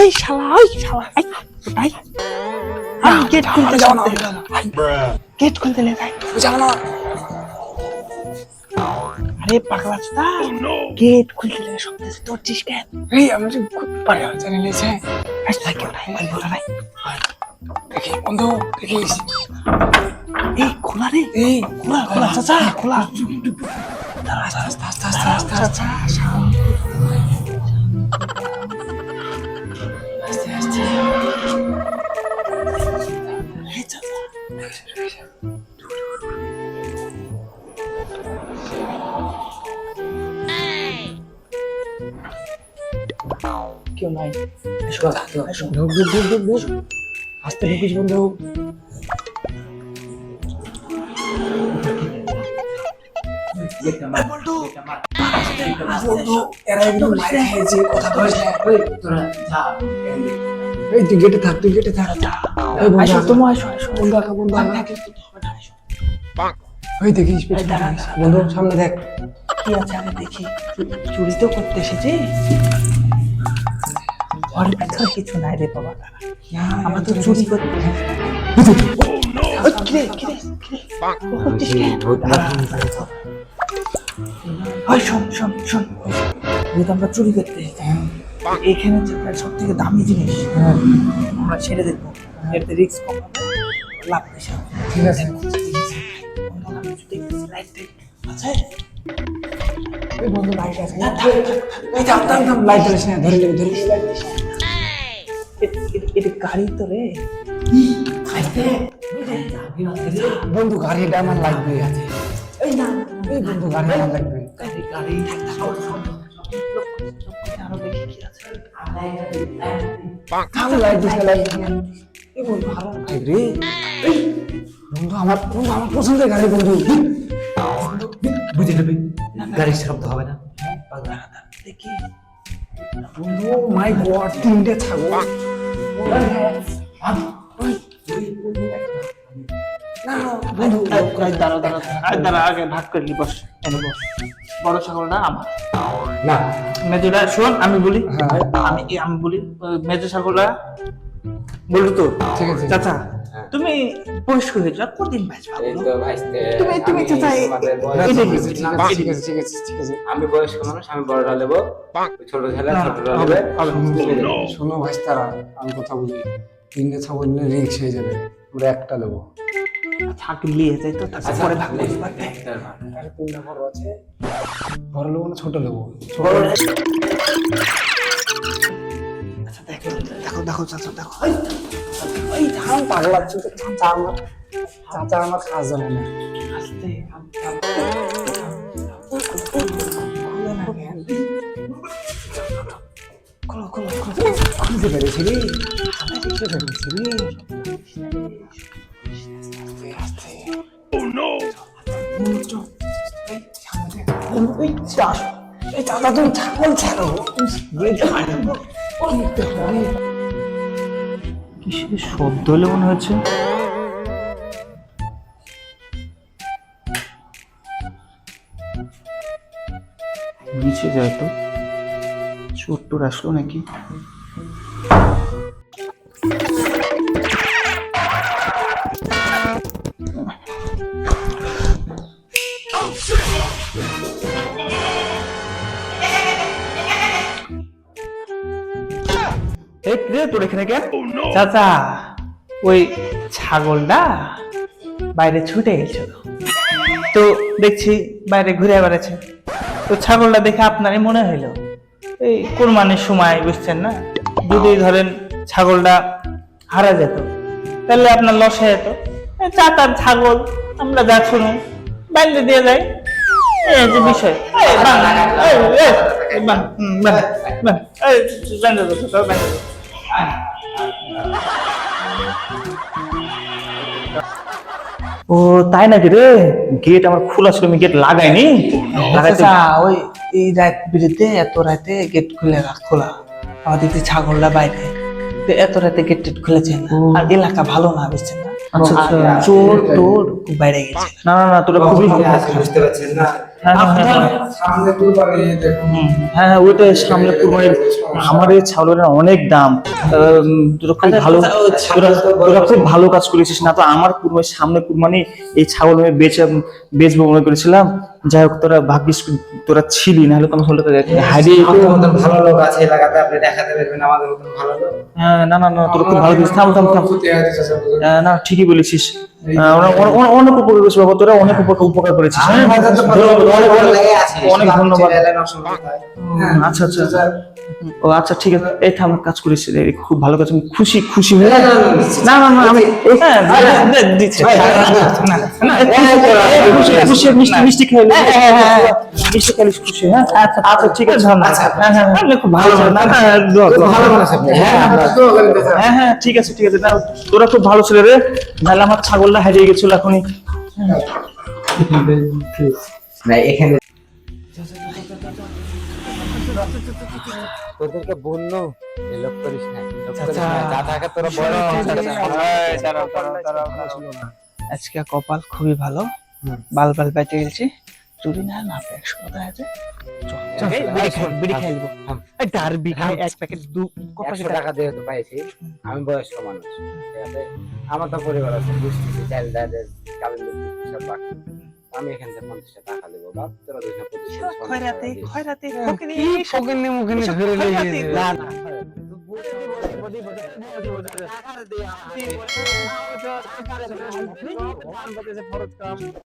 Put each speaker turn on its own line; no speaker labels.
ওই শালা ওই শালা আই আই আই গেট খুলতে যাও না গেট খুলতে লে যাই
যাও না
আরে পাগলা চোদা গেট খুলতে লে সব দেশে ধরছিস কেন
এই আমি যে খুব পারে জানি লেছে
আজ তাই কেউ নাই ভাই বলা নাই
দেখি বন্ধু দেখিস
এই খোলা রে
এই
খোলা খোলা চাচা খোলা
আস্তে আস্তে আস্তে আস্তে আস্তে
চাচা
আস্তে
কেউ নাই।
এসো এসো ঢুক ঢুক ঢুক ঢুক ঢুক আস্তে ঢুকিস বন্ধু। তুই গেটে থাক তুই গেটে থাক।
তোমার আসো আসো
আঁকা আঁকা ওই দেখিস সামনে দেখ।
কি আছে? দেখি। চুরি তো করতে এসেছি। ঘরের ভিতরে কিছু নাই রে বাবা আমরা তো চুরি কিরে আমরা চুরি করতে এখানে সব থেকে দামি জিনিস আমরা ছেড়ে দেখব এতে রিস্ক কম লাভ বেশি
ঠিক আছে
বন্ধু,
বন্ধু লাইট আছে লাইট না ধরে ধরে
এটা গাড়ি তো রে
বন্ধু আমার লাগবে
এই না
বন্ধু গাড়ি আমার লাগবে
গাড়ি আছে
লাইট রে বন্ধু, আমার আমার পছন্দের গাড়ি বন্ধু
বুঝে নেবে। গাড়ির শব্দ হবে না।
দেখি।
বন্ধু মাই গড তিনটে ছাগল। না
দাঁড়া দাঁড়া দাঁড়া আগে ভাগ করে নি বস। বড় ছাগলটা আমার?
না।
মেজোটা শোন আমি বলি।
হ্যাঁ।
আমি আমি বলি? মেজো ছাগলটা? বলু তো?
ঠিক আছে।
চাচা তুমি বয়স্ক হয়েছো আর কদিন বাঁচবা?
তো
তুমি তুমি
ঠিক আছে ঠিক আছে ঠিক আছে আছে
আমি বয়স্ক মানুষ আমি বড়টা নেব ছোট ছেলে ছোটটা নেবে।
শোনো। ভাই তারা আমি কথা বলি। তিনটে ছাগল নিলে রিক্স হয়ে যাবে। আমরা একটা নেব
থাকি নিয়ে যাই তো তারপর
আচ্ছা,
পরে ভাগ করতে পারবে।
তিনটা বড় আছে। বড় নেব না ছোট নেব ছোট
আচ্ছা দেখো চাচা দেখো এই
থাম পাগলা চোখে চাচা আমার চাচা আমার কাজ জানে না
আস্তে খোলো খোলো খোলো
খুলতে পেরেছি রে খুলতে পেরেছি রে
এই চাষ
এই চাচা তুমি ছাগল ছাড়ো
কিসের শব্দ হলে মনে হচ্ছে? নিচে যায় তো। টোর আসলো নাকি? রে তোর এখানে কেন চাচা ওই ছাগলটা বাইরে ছুটে গেছিল তো দেখছি বাইরে ঘুরে বেড়াচ্ছে তো ছাগলটা দেখে আপনারই মনে হইল এই কোরবানির সময় বুঝছেন না যদি ধরেন ছাগলটা হারা যেত তাহলে আপনার লস হয়ে যেত চাতার ছাগল আমরা যা শুনুন বাইরে দিয়ে যাই এই বিষয় এই বান, এই। ও তাই নাকি রে? গেট আমার খোলা ছিল আমি গেট লাগাইনি? লাগাইতে
আচ্ছা ওই এই রাত বিরুদ্ধে এত রাতে গেট খুলে রাখ খোলা। আমাদের ছাগলটা বাইরে। এত রাতে গেট টেট খুলেছে না। আর এলাকা ভালো না বুঝছেন না?
আচ্ছা, আচ্ছা।
চোর খুব বাইরে গেছে।
না না না তোরা খুবই
বুঝতে পারছেন না?
হ্যাঁ হ্যাঁ, হ্যাঁ, হ্যাঁ। হ্যাঁ ওইটা সামনে কুরবানির আমার এই ছাগলের অনেক দাম। তোরা খুব ভালো তোরা তোরা খুব ভালো কাজ করেছিস না তো? আমার কুরবানির সামনে কুরবানি এই ছাগল আমি বেচে বেচবো মনে করেছিলাম। যাই হোক তোরা ভাগ্যিস তোরা ছিলি নাহলে তো আমি হলো হারিয়ে
আমাদের ভালো লোক আছে এলাকাতে আপনি দেখাতে পারবেন আমাদের মতন ভালো লোক।
হ্যাঁ, না না না তোরা খুব ভালো থাম থাম থাম। না ঠিকই বলেছিস। অনেক উপকার করেছিস বাবা তোরা অনেক উপকার উপকার করেছিস। হ্যাঁ? ধন্যবাদ, অনেক- অনেক।
হ্যাঁ,
আচ্ছা আচ্ছা
চাচা,
ও আচ্ছা ঠিক আছে এই থাম কাজ করিস রে, খুব ভালো কাজ আমি খুশি খুশি হয়ে
না, না, না,
আমি হ্যাঁ দিচ্ছি খুশি, মিষ্টি মিষ্টি খেয়ে। মিষ্টি খেলিস খুশি হ্যাঁ আচ্ছা ঠিক আছে হ্যাঁ হ্যাঁ হ্যাঁ খুব ভালো না।
ভালো হ্যাঁ আমরা।
হ্যাঁ হ্যাঁ ঠিক আছে ঠিক আছে না, তোরা খুব ভালো ছেলে রে নাহলে আমার ছাগলটা হারিয়ে গেছিল এখনই
না এখানে তোদেরকে এ লোক করিস না লোক করিস না। যা থাকে তোরা বড়।
আজকে কপাল খুবই ভালো। বাল বাল বেঁচে গেছি। যদি না না একশো কথা আছে
আমি বয়স্ক মানুষ। আমার তো পরিবার আছে বুঝতেছি। চাল ডাল সব বাকি। আমি এখান থেকে পঞ্চাশটা টাকা দেবো বাপ তোরা পঁচিশ
খয়রাতে খয়রাতে
কি ফকিনি মুখিনি ধরে লেগে
না না
খয়রাতে